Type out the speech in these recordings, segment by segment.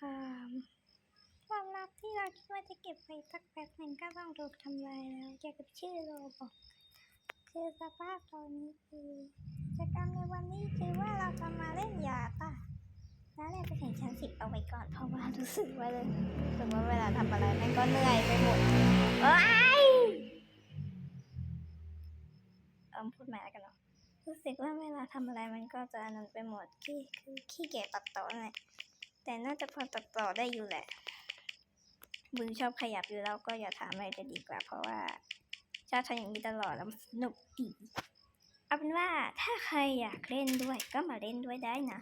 อ่าความลับที่เราคิดว่าจะเก็บไว้สักแป๊บหนึ่งก็ต้องถูกทำลายแล้วเกี่ยวกับชื่อโรบอก คือสภาพตอนนี้คือกิจกรรมในวันนี้คือว่าเราจะมาเล่นยาป่ะแล้วเราไปถึงชั้นสิบเอาไว้ก่อนเพราะว่ารู้สึกว่าเลยรู้สึกว่าเวลาทำอะไรมันก็เหนื่อยไปหมดเอ้ยเอิมพูดใหม่แล้วกันเนาะรู้สึกว่าเวลาทำอะไรมันก็จะนนั้นไปหมดขี้คือขี้เกียจตัดต่อนั่นแหละ แต่น่าจะพอตัดต่อได้อยู่แหละมือชอบขยับอยู่แล้วก็อย่าถามอะไรจะดีกว่า เพราะว่าชอบทำอย่างนี้ตลอดแล้วมันสนุกดีเอาเป็นว่าถ้าใครอยากเล่นด้วยก็มาเล่นด้วยได้นะ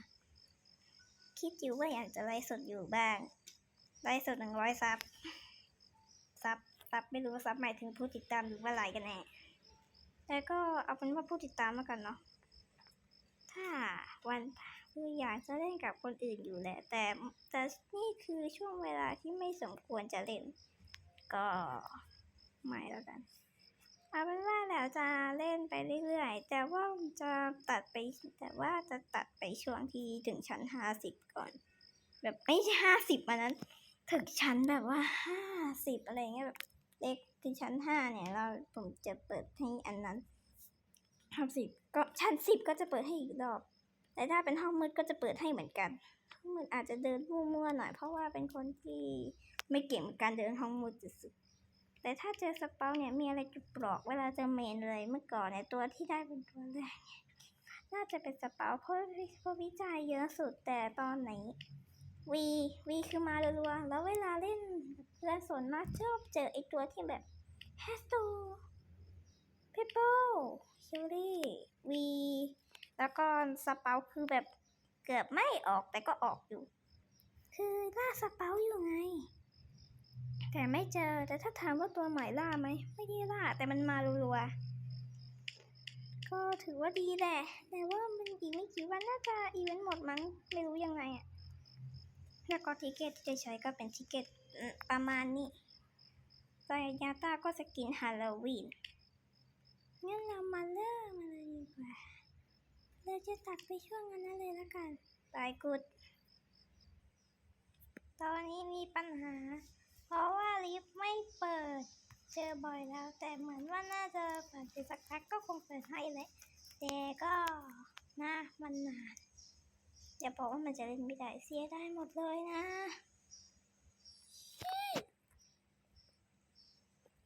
คิดอยู่ว่าอยากจะไลฟ์สดอยู่บ้างไลฟ์สดหนึ่งร้อยซับซับซับไม่รู้ว่าซับหมายถึงผู้ติดตามหรือว่าไลค์กันแน่แต่ก็เอาเป็นว่าผู้ติดตามแล้วกันเนาะถ้าวัน คืออยากจะเล่นกับคนอื่นอยู่แหละ แต่แต่นี่คือช่วงเวลาที่ไม่สมควรจะเล่น ก็ไม่แล้วกันเอาเป็นว่าแล้วจะเล่นไปเรื่อยๆ แต่ว่าจะตัดไป แต่ว่าจะตัดไปช่วงที่ถึงชั้นห้าสิบก่อน แบบไม่ใช่ห้าสิบอันนั้น ถึงชั้นแบบว่าห้าสิบอะไรเงี้ยแบบเลขถึงชั้นห้าเนี่ย เราผมจะเปิดให้อันนั้นห้องสิบก็ชั้นสิบก็จะเปิดให้อีกรอบ แต่ถ้าเป็นห้องมืดก็จะเปิดให้เหมือนกันห้องมืดอาจจะเดินมั่วๆหน่อย เพราะว่าเป็นคนที่ไม่เก่งการเดินห้องมืดสุดๆแต่ถ้าเจอสเปาเนี่ยมีอะไรจะปลอกเวลาเจอเมนเลยเมื่อก่อนเนี่ยตัวที่ได้เป็นตัวแรกน่าจะเป็นสเปาเพราะเพราะวิจัยเยอะสุดแต่ตอนไหนวีวีคือมารัวๆแล้วเวลาเล่นเพื่อนส่วนมากชอบเจอไอตัวที่แบบแฮสโตเพเปิลเชอรี่วีแล้ว ก็สเปาคือแบบเกือบไม่ออกแต่ก็ออกอยู่ คือล่าสเปาอยู่ไง แต่ไม่เจอแต่ถ้าถามว่าตัวใหม่ล่าไหมไม่ได้ล่าแต่มันมารัวๆก็ถือว่าดีแหละแต่ว่ามันอีกไม่กี่วันน่าจะอีเวนต์หมดมั้งไม่รู้ยังไงอะแล้วก็ทิเกตเฉยๆก็เป็นทิเกตประมาณนี้ซอยยาต้าก็สกินฮาโลวีนงั้นเรามาเริ่มมาเลยดีกว่า เราจะตัดไปช่วงนั้นเลยละกันบายกุด ตอนนี้มีปัญหา เพราะว่าลิฟต์ไม่เปิด เจอบ่อยแล้ว แต่เหมือนว่าน่าจะเปิดไปสักพักก็คงเปิดให้แหละแต่ก็นะมันนานอย่าบอกว่ามันจะเล่นไม่ได้เสียได้หมดเลยนะ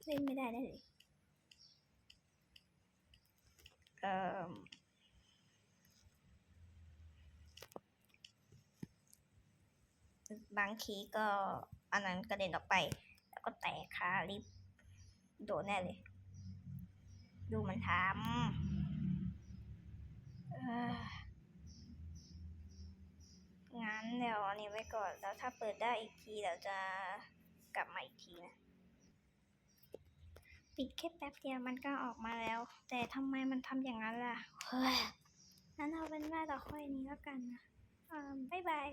เล่นไม่ได้เลยเอ่อ บางทีก็อันนั้นกระเด็นออกไป แล้วก็แตกคาลิฟโดนแน่เลย ดูมันทำงั้นเดี๋ยวอันนี้ไว้ก่อน แล้วถ้าเปิดได้อีกทีเราจะกลับมาอีกทีนะ ปิดแค่แป๊บเดียวมันก็ออกมาแล้ว แต่ทำไมมันทำอย่างนั้นล่ะ เฮ้ยงั้นเอาเป็นว่าเราค่อยนี้แล้วกันนะอ่าบ๊ายบาย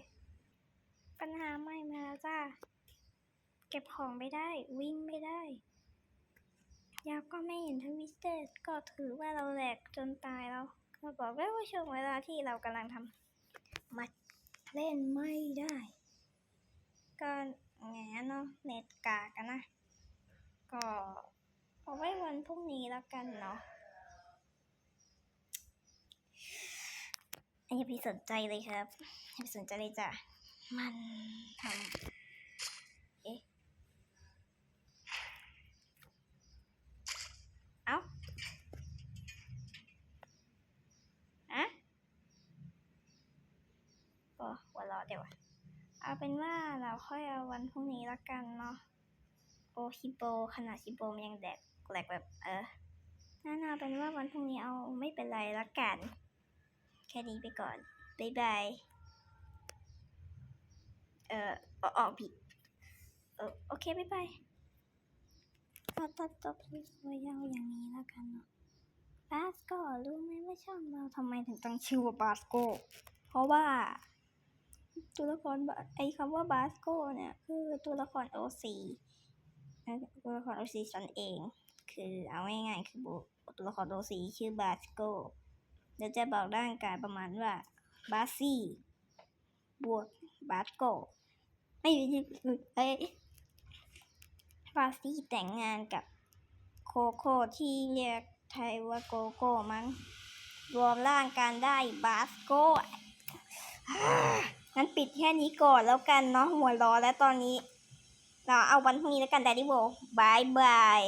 ปัญหาใหม่มาแล้วจ้าเก็บของไม่ได้ วิ่งไม่ได้ยาก็ไม่เห็นทวิสเตอร์ก็ถือว่าเราแหลกจนตายแล้วก็บอกแล้วว่าช่วงเวลาที่เรากำลังทำมาเล่นไม่ได้ ก็แงเนาะเน็ตกากันนะ ก็เอาไว้วันพรุ่งนี้แล้วกันเนาะอย่าไปสนใจเลยครับอย่าไปสนใจเลยจ้ะ มันทำเอ๊ะ เอ้าอะก็หัวเราะเดี๋ยวเอาเป็นว่าเราค่อยเอาวันพรุ่งนี้ละกันเนาะ โอฮิโปขนาดฮิโปมันยังแดกแหลกแบบเออนั่นเอาเป็นว่าวันพรุ่งนี้เอาไม่เป็นไรละกัน แค่นี้ไปก่อน บ๊ายบาย เอ่อออกผิดเออโอเคบ๊ายบายก็ตัดจบคลิปไว้ยาวอย่างนี้และกันเนาะบาสโกรู้ไหมว่าช่องเราทำไมถึงตั้งชื่อว่าบาสโกเพราะว่า ตัวละครบาไอคำว่าบาสโกเนี่ย คือตัวละครโอซีตัวละครโอซีตนเอง คือเอาง่ายๆคือตัวละครโอซีชื่อบาสโกเดี๋ยวจะบอกร่างกายประมาณว่าบาซี่บวก บาสโกไม่เอ้ยฟาซี่แต่งงานกับโคโค่ที่เรียกไทยว่าโกโก้มั้งรวมร่างกันได้บาสโก้งั้นปิดแค่นี้ก่อนแล้วกันเนาะหัวร้อนแล้วตอนนี้ เราเอาวันพรุ่งนี้แล้วกัน d ด d ดี้โบบายบาย